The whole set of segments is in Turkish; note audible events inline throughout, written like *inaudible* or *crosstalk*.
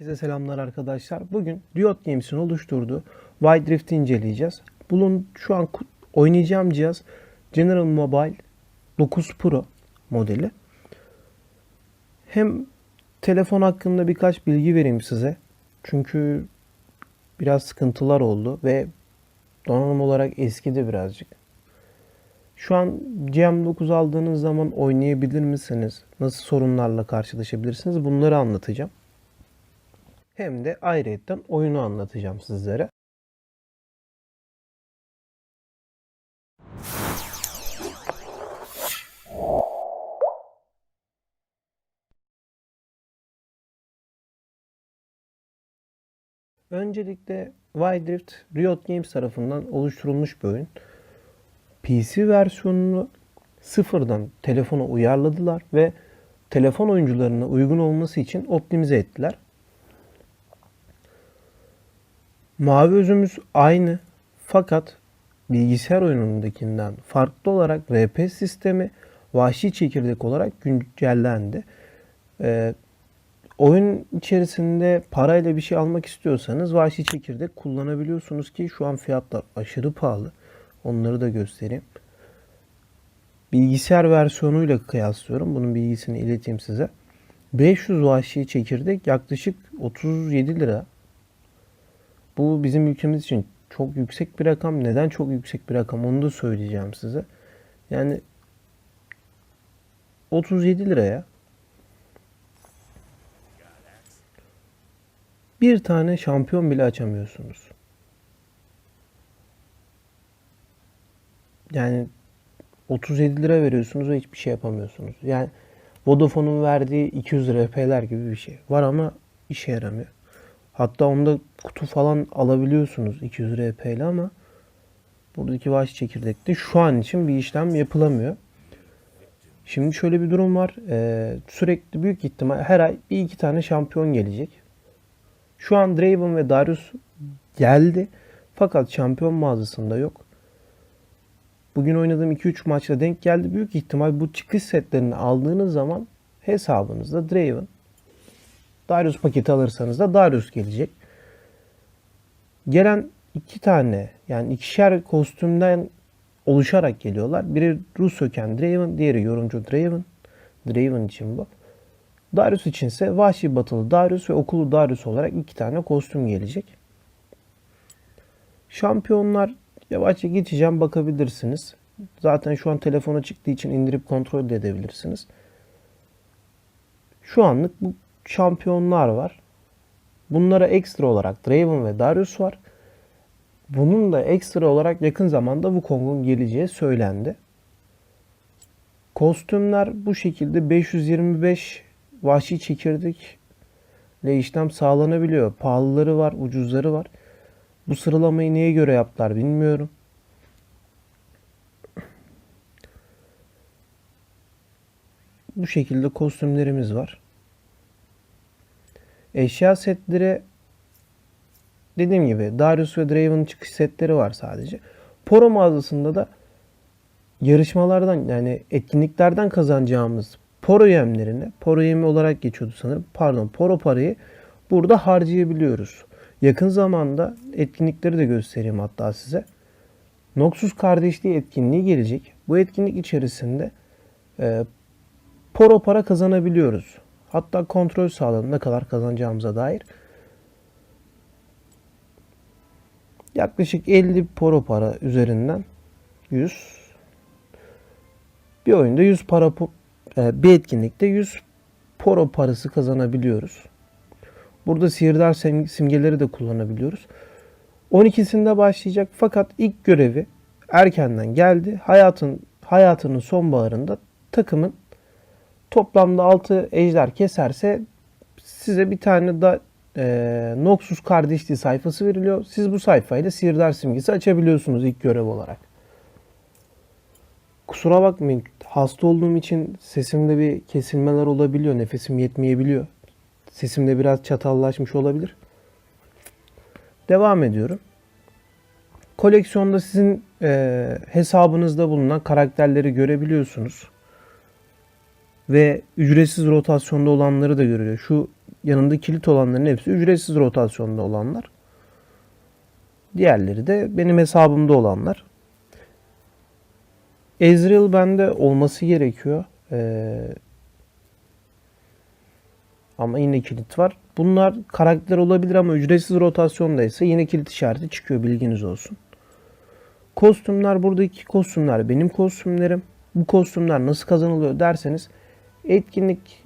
Herkese selamlar arkadaşlar. Bugün Riot Games'in oluşturduğu Wild Rift'i inceleyeceğiz. Bunun şu an oynayacağım cihaz General Mobile 9 Pro modeli. Hem telefon hakkında birkaç bilgi vereyim size. Çünkü biraz sıkıntılar oldu ve donanım olarak eskidi birazcık. Şu an GM9 aldığınız zaman oynayabilir misiniz? Nasıl sorunlarla karşılaşabilirsiniz? Bunları anlatacağım. Hem de ayrıyetten oyunu anlatacağım sizlere. Öncelikle Wild Rift Riot Games tarafından oluşturulmuş bir oyun. PC versiyonunu sıfırdan telefona uyarladılar ve telefon oyuncularına uygun olması için optimize ettiler. Mavi özümüz aynı fakat bilgisayar oyunundakinden farklı olarak RP sistemi vahşi çekirdek olarak güncellendi. Ee, oyun içerisinde parayla bir şey almak istiyorsanız vahşi çekirdek kullanabiliyorsunuz ki şu an fiyatlar aşırı pahalı. Onları da göstereyim. Bilgisayar versiyonuyla kıyaslıyorum. Bunun bilgisini ileteyim size. 500 vahşi çekirdek yaklaşık 37 lira. Bu bizim ülkemiz için çok yüksek bir rakam. Neden çok yüksek bir rakam onu da söyleyeceğim size. Yani 37 liraya bir tane şampiyon bile açamıyorsunuz. Yani 37 lira veriyorsunuz ve hiçbir şey yapamıyorsunuz. Yani Vodafone'un verdiği 200 RP'ler gibi bir şey. Var ama işe yaramıyor. Hatta onda kutu falan alabiliyorsunuz 200 RP ama buradaki vahşi çekirdekte şu an için bir işlem yapılamıyor. Şimdi şöyle bir durum var. Ee, sürekli büyük ihtimal her ay bir iki tane şampiyon gelecek. Şu an Draven ve Darius geldi. Fakat şampiyon mağazasında yok. Bugün oynadığım 2-3 maçta denk geldi. Büyük ihtimal bu çıkış setlerini aldığınız zaman hesabınızda Draven, Darius paketi alırsanız da Darius gelecek. Gelen iki tane yani ikişer kostümden oluşarak geliyorlar. Biri Rus köken Draven, diğeri yorumcu Draven. Draven için bu. Darius içinse Vahşi Batılı Darius ve Okulu Darius olarak iki tane kostüm gelecek. Şampiyonlar yavaşça geçeceğim bakabilirsiniz. Zaten şu an telefona çıktığı için indirip kontrol de edebilirsiniz. Şu anlık bu şampiyonlar var. Bunlara ekstra olarak Draven ve Darius var. Bunun da ekstra olarak yakın zamanda Wukong'un geleceği söylendi. Kostümler bu şekilde 525 vahşi çekirdek ile işlem sağlanabiliyor. Pahalıları var, ucuzları var. Bu sıralamayı neye göre yaptılar bilmiyorum. Bu şekilde kostümlerimiz var. Eşya setleri dediğim gibi Darius ve Draven çıkış setleri var sadece. Poro mağazasında da yarışmalardan yani etkinliklerden kazanacağımız poro yemlerini, poro yemi olarak geçiyordu sanırım. Pardon, poro parayı burada harcayabiliyoruz. Yakın zamanda etkinlikleri de göstereyim hatta size. Noxus kardeşliği etkinliği gelecek. Bu etkinlik içerisinde e, poro para kazanabiliyoruz. Hatta kontrol sağlanır ne kadar kazanacağımıza dair. Yaklaşık 50 poro para üzerinden 100 bir oyunda 100 para e, bir etkinlikte 100 poro parası kazanabiliyoruz. Burada sihirdar sim- simgeleri de kullanabiliyoruz. 12'sinde başlayacak fakat ilk görevi erkenden geldi. Hayatın hayatının sonbaharında takımın toplamda 6 ejder keserse size bir tane da e, Noxus kardeşliği sayfası veriliyor. Siz bu sayfayla sihirdar simgesi açabiliyorsunuz ilk görev olarak. Kusura bakmayın hasta olduğum için sesimde bir kesilmeler olabiliyor. Nefesim yetmeyebiliyor. Sesimde biraz çatallaşmış olabilir. Devam ediyorum. Koleksiyonda sizin e, hesabınızda bulunan karakterleri görebiliyorsunuz. Ve ücretsiz rotasyonda olanları da görüyor. Şu yanında kilit olanların hepsi ücretsiz rotasyonda olanlar. Diğerleri de benim hesabımda olanlar. Ezreal bende olması gerekiyor. Ee, ama yine kilit var. Bunlar karakter olabilir ama ücretsiz rotasyondaysa yine kilit işareti çıkıyor bilginiz olsun. Kostümler buradaki kostümler benim kostümlerim. Bu kostümler nasıl kazanılıyor derseniz etkinlik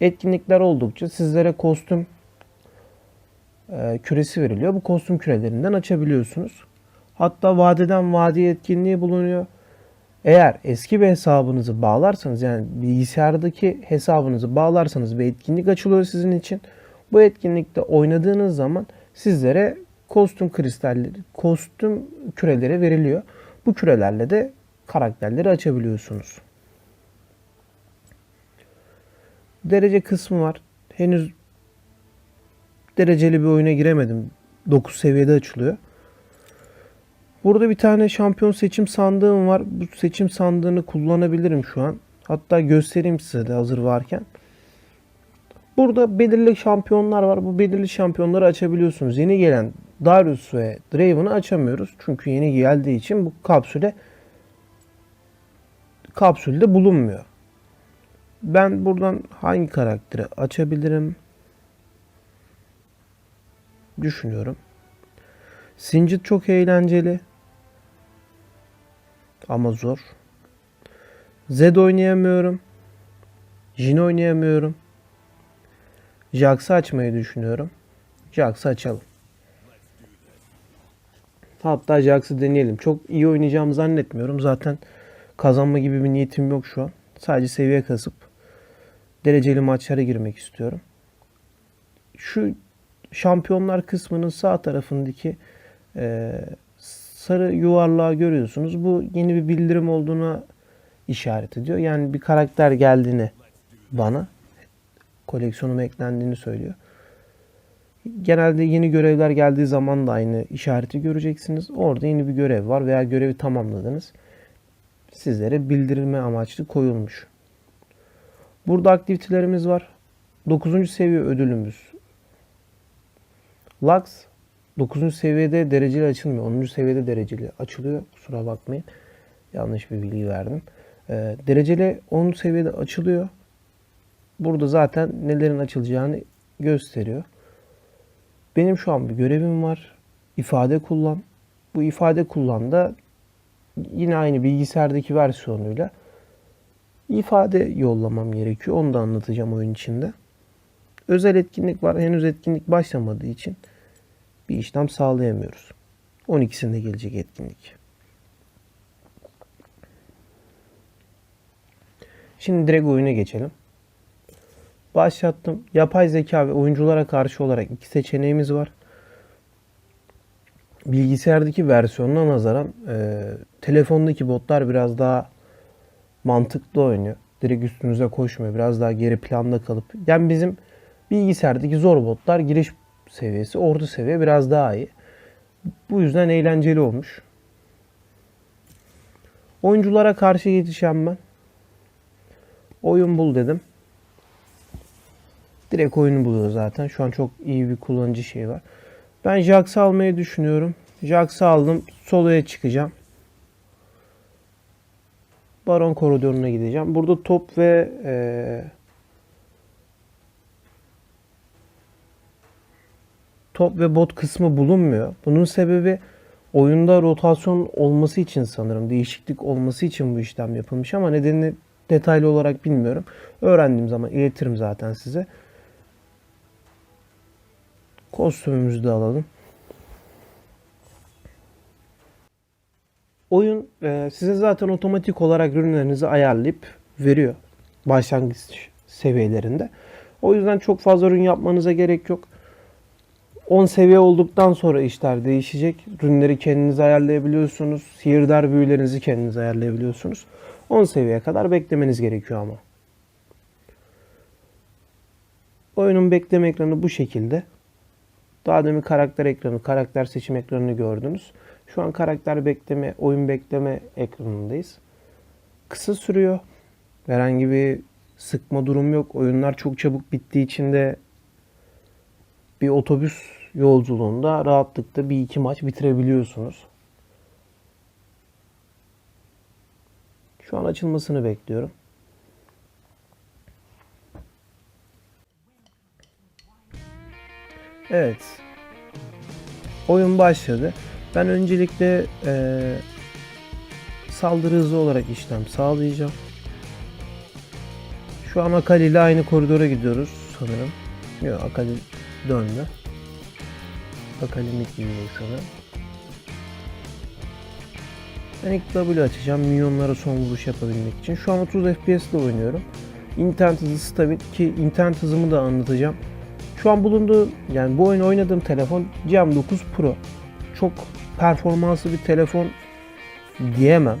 etkinlikler oldukça sizlere kostüm e, küresi veriliyor. Bu kostüm kürelerinden açabiliyorsunuz. Hatta vadeden vadeye etkinliği bulunuyor. Eğer eski bir hesabınızı bağlarsanız yani bilgisayardaki hesabınızı bağlarsanız bir etkinlik açılıyor sizin için. Bu etkinlikte oynadığınız zaman sizlere kostüm kristalleri, kostüm küreleri veriliyor. Bu kürelerle de karakterleri açabiliyorsunuz. Derece kısmı var. Henüz dereceli bir oyuna giremedim. 9 seviyede açılıyor. Burada bir tane şampiyon seçim sandığım var. Bu seçim sandığını kullanabilirim şu an. Hatta göstereyim size de hazır varken. Burada belirli şampiyonlar var. Bu belirli şampiyonları açabiliyorsunuz. Yeni gelen Darius ve Draven'ı açamıyoruz. Çünkü yeni geldiği için bu kapsüle kapsülde bulunmuyor. Ben buradan hangi karakteri açabilirim? Düşünüyorum. Singed çok eğlenceli. Ama zor. Zed oynayamıyorum. Jin oynayamıyorum. Jax'ı açmayı düşünüyorum. Jax'ı açalım. Hatta Jax'ı deneyelim. Çok iyi oynayacağımı zannetmiyorum. Zaten kazanma gibi bir niyetim yok şu an. Sadece seviye kasıp dereceli maçlara girmek istiyorum. Şu şampiyonlar kısmının sağ tarafındaki e, sarı yuvarlağı görüyorsunuz. Bu yeni bir bildirim olduğuna işaret ediyor. Yani bir karakter geldiğini bana koleksiyonuma eklendiğini söylüyor. Genelde yeni görevler geldiği zaman da aynı işareti göreceksiniz. Orada yeni bir görev var veya görevi tamamladınız. Sizlere bildirilme amaçlı koyulmuş. Burada aktivitelerimiz var. 9. seviye ödülümüz. Lux 9. seviyede dereceli açılmıyor. 10. seviyede dereceli açılıyor. Kusura bakmayın. Yanlış bir bilgi verdim. Ee, dereceli 10 seviyede açılıyor. Burada zaten nelerin açılacağını gösteriyor. Benim şu an bir görevim var. İfade kullan. Bu ifade kullan da yine aynı bilgisayardaki versiyonuyla ifade yollamam gerekiyor. Onu da anlatacağım oyun içinde. Özel etkinlik var. Henüz etkinlik başlamadığı için bir işlem sağlayamıyoruz. 12'sinde gelecek etkinlik. Şimdi direkt oyuna geçelim. Başlattım. Yapay zeka ve oyunculara karşı olarak iki seçeneğimiz var. Bilgisayardaki versiyonuna nazaran e, telefondaki botlar biraz daha mantıklı oynuyor. Direkt üstünüze koşmuyor. Biraz daha geri planda kalıp. Yani bizim bilgisayardaki zor botlar giriş seviyesi, orta seviye biraz daha iyi. Bu yüzden eğlenceli olmuş. Oyunculara karşı yetişen ben. Oyun bul dedim. Direkt oyunu buluyor zaten. Şu an çok iyi bir kullanıcı şey var. Ben Jax'ı almayı düşünüyorum. Jax'ı aldım. Solo'ya çıkacağım. Baron koridoruna gideceğim. Burada top ve ee, top ve bot kısmı bulunmuyor. Bunun sebebi oyunda rotasyon olması için sanırım. Değişiklik olması için bu işlem yapılmış ama nedenini detaylı olarak bilmiyorum. Öğrendiğim zaman iletirim zaten size. Kostümümüzü de alalım. Oyun e, size zaten otomatik olarak ürünlerinizi ayarlayıp veriyor başlangıç seviyelerinde. O yüzden çok fazla ürün yapmanıza gerek yok. 10 seviye olduktan sonra işler değişecek. Ürünleri kendiniz ayarlayabiliyorsunuz. Sihirdar büyülerinizi kendiniz ayarlayabiliyorsunuz. 10 seviyeye kadar beklemeniz gerekiyor ama. Oyunun bekleme ekranı bu şekilde. Daha demin karakter ekranı, karakter seçim ekranını gördünüz. Şu an karakter bekleme, oyun bekleme ekranındayız. Kısa sürüyor. Herhangi bir sıkma durum yok. Oyunlar çok çabuk bittiği için de bir otobüs yolculuğunda rahatlıkla bir iki maç bitirebiliyorsunuz. Şu an açılmasını bekliyorum. Evet. Oyun başladı. Ben öncelikle eee, saldırı hızı olarak işlem sağlayacağım. Şu an Akali ile aynı koridora gidiyoruz sanırım. Yok Akali döndü. Akali gidecek sanırım. Ben ilk W açacağım minyonlara son vuruş yapabilmek için. Şu an 30 FPS ile oynuyorum. İnternet hızı stabil ki internet hızımı da anlatacağım. Şu an bulunduğum yani bu oyunu oynadığım telefon GM9 Pro. Çok performanslı bir telefon diyemem.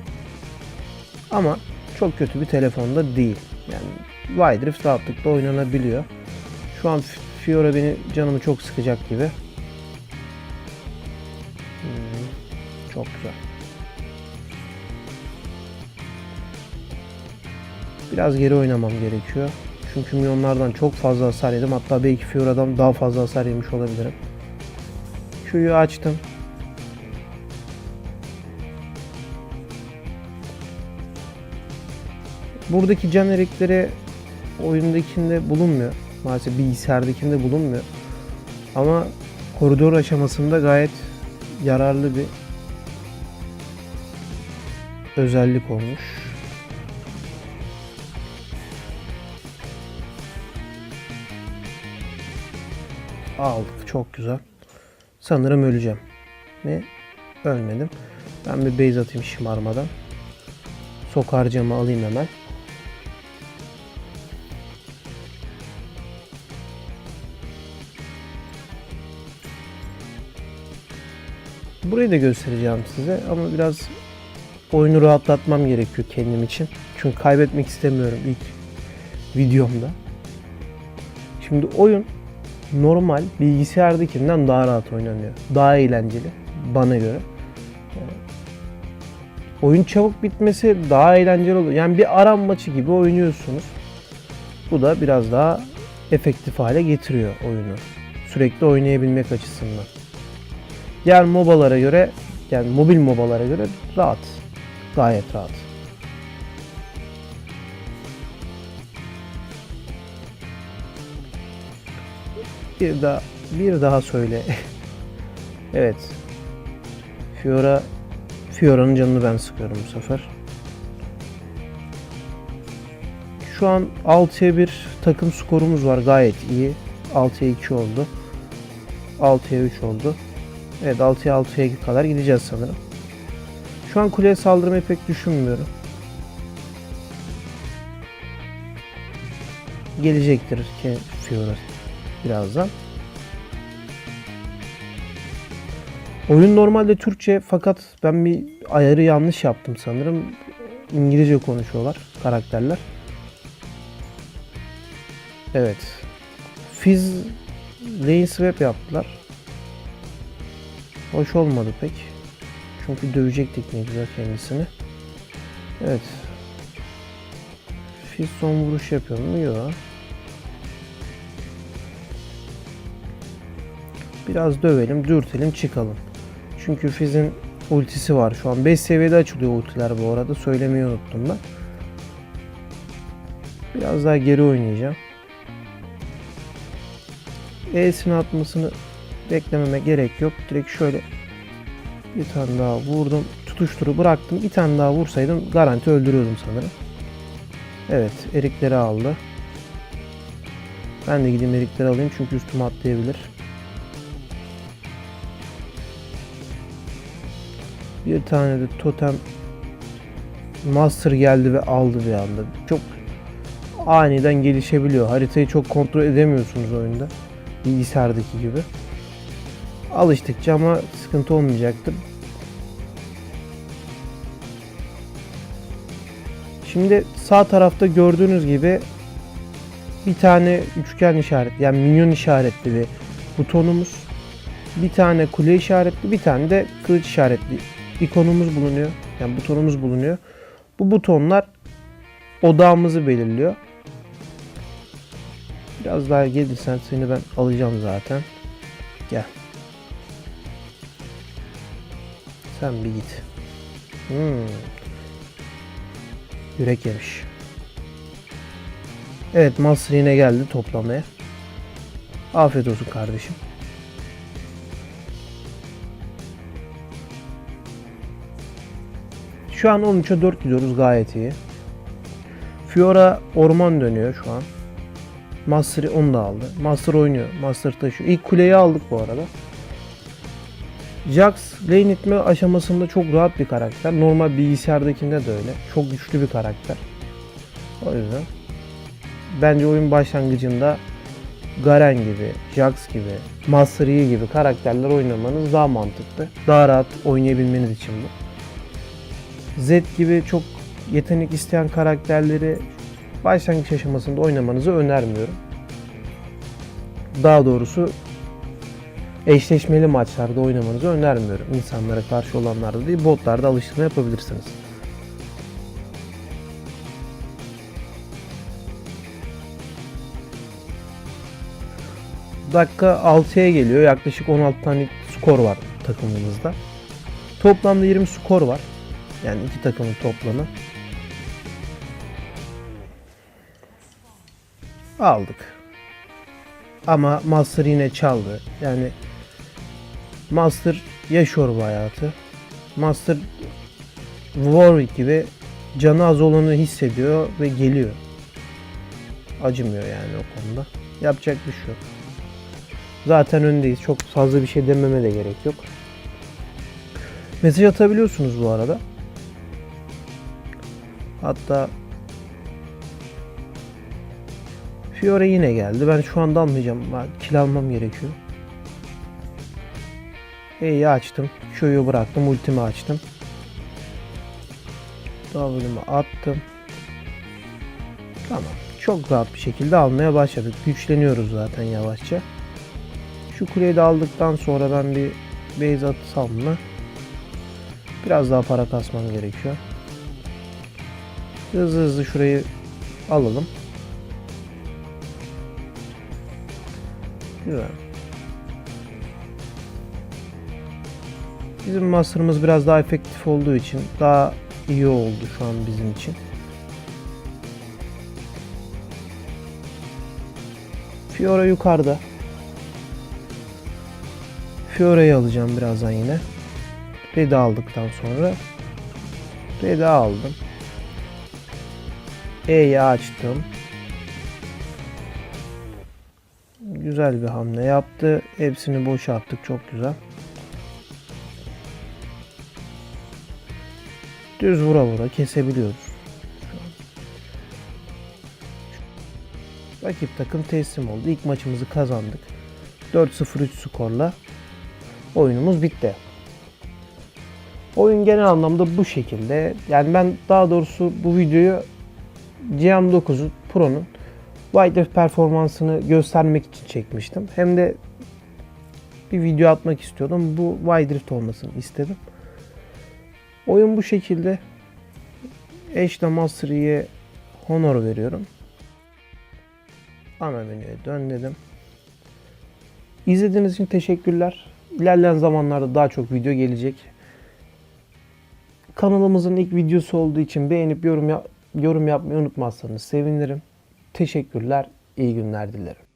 Ama çok kötü bir telefon da değil. Yani Wide Rift rahatlıkla oynanabiliyor. Şu an Fiora beni canımı çok sıkacak gibi. Hmm, çok güzel. Biraz geri oynamam gerekiyor. Çünkü milyonlardan çok fazla hasar yedim. Hatta belki Fiora'dan daha fazla hasar yemiş olabilirim. Q'yu açtım. Buradaki can erikleri oyundakinde bulunmuyor. Maalesef bilgisayardakinde bulunmuyor. Ama koridor aşamasında gayet yararlı bir özellik olmuş. Aldık. Çok güzel. Sanırım öleceğim. Ve ölmedim. Ben bir base atayım şımarmadan. Sokarcamı alayım hemen. Burayı da göstereceğim size ama biraz oyunu rahatlatmam gerekiyor kendim için. Çünkü kaybetmek istemiyorum ilk videomda. Şimdi oyun normal bilgisayardakinden daha rahat oynanıyor. Daha eğlenceli bana göre. Oyun çabuk bitmesi daha eğlenceli oluyor. Yani bir aram maçı gibi oynuyorsunuz. Bu da biraz daha efektif hale getiriyor oyunu. Sürekli oynayabilmek açısından. Diğer MOBA'lara göre yani mobil MOBA'lara göre rahat. Gayet rahat. Bir daha bir daha söyle. *laughs* evet. Fiora Fiora'nın canını ben sıkıyorum bu sefer. Şu an 6'ya 1 takım skorumuz var gayet iyi. 6'ya 2 oldu. 6'ya 3 oldu. Evet 6'ya 6'ya kadar gideceğiz sanırım. Şu an kuleye saldırmayı pek düşünmüyorum. Gelecektir ki Fiora birazdan. Oyun normalde Türkçe fakat ben bir ayarı yanlış yaptım sanırım. İngilizce konuşuyorlar karakterler. Evet. Fizz lane swap yaptılar. Hoş olmadı pek. Çünkü dövecektik ne güzel kendisini. Evet. Fizz son vuruş yapıyor mu? Yok. Biraz dövelim, dürtelim, çıkalım. Çünkü Fizz'in ultisi var. Şu an 5 seviyede açılıyor ultiler bu arada. Söylemeyi unuttum ben. Biraz daha geri oynayacağım. E'sini atmasını beklememe gerek yok. Direkt şöyle bir tane daha vurdum. Tutuşturu bıraktım. Bir tane daha vursaydım garanti öldürüyordum sanırım. Evet erikleri aldı. Ben de gideyim erikleri alayım çünkü üstüme atlayabilir. Bir tane de totem master geldi ve aldı bir anda. Çok aniden gelişebiliyor. Haritayı çok kontrol edemiyorsunuz oyunda. Bilgisayardaki gibi. Alıştıkça ama sıkıntı olmayacaktır. Şimdi sağ tarafta gördüğünüz gibi bir tane üçgen işaret yani minyon işaretli bir butonumuz. Bir tane kule işaretli, bir tane de kılıç işaretli ikonumuz bulunuyor. Yani butonumuz bulunuyor. Bu butonlar odağımızı belirliyor. Biraz daha gelirsen seni ben alacağım zaten. Gel. Sen bir git. Hmm. Yürek yemiş. Evet Master yine geldi toplamaya. Afiyet olsun kardeşim. Şu an 13'e 4 gidiyoruz gayet iyi. Fiora orman dönüyor şu an. Master onu da aldı. Master oynuyor. Master taşıyor. İlk kuleyi aldık bu arada. Jax lane itme aşamasında çok rahat bir karakter. Normal bilgisayardakinde de öyle. Çok güçlü bir karakter. O yüzden bence oyun başlangıcında Garen gibi, Jax gibi, Master Yi gibi karakterler oynamanız daha mantıklı. Daha rahat oynayabilmeniz için bu. Zed gibi çok yetenek isteyen karakterleri başlangıç aşamasında oynamanızı önermiyorum. Daha doğrusu eşleşmeli maçlarda oynamanızı önermiyorum. İnsanlara karşı olanlarda değil, botlarda alıştırma yapabilirsiniz. Dakika 6'ya geliyor. Yaklaşık 16 tane skor var takımımızda. Toplamda 20 skor var. Yani iki takımın toplamı. Aldık. Ama Master yine çaldı. Yani Master yaşıyor bu hayatı. Master Warwick gibi canı az olanı hissediyor ve geliyor. Acımıyor yani o konuda. Yapacak bir şey yok. Zaten öndeyiz. Çok fazla bir şey dememe de gerek yok. Mesaj atabiliyorsunuz bu arada. Hatta Fiore yine geldi. Ben şu anda almayacağım. Kill almam gerekiyor. E'yi açtım. Q'yu bıraktım. Ultimi açtım. W'mi attım. Tamam. Çok rahat bir şekilde almaya başladık. Güçleniyoruz zaten yavaşça. Şu kuleyi de aldıktan sonra ben bir base atsam mı? Biraz daha para kasmam gerekiyor. Hızlı hızlı şurayı alalım. Güzel. Bizim master'ımız biraz daha efektif olduğu için daha iyi oldu şu an bizim için. Fiora yukarıda. Fiora'yı alacağım birazdan yine. Red'i aldıktan sonra Red'i aldım. E'yi açtım. Güzel bir hamle yaptı. Hepsini boşalttık. Çok güzel. Düz vura vura kesebiliyoruz. Rakip takım teslim oldu. İlk maçımızı kazandık. 4-0-3 skorla oyunumuz bitti. Oyun genel anlamda bu şekilde. Yani ben daha doğrusu bu videoyu GM9 Pro'nun Wide Rift performansını göstermek için çekmiştim. Hem de bir video atmak istiyordum. Bu Wide Rift olmasını istedim. Oyun bu şekilde. Eşle Master honor veriyorum. Ana menüye dön dedim. İzlediğiniz için teşekkürler. İlerleyen zamanlarda daha çok video gelecek. Kanalımızın ilk videosu olduğu için beğenip yorum, ya- yorum yapmayı unutmazsanız sevinirim. Teşekkürler, iyi günler dilerim.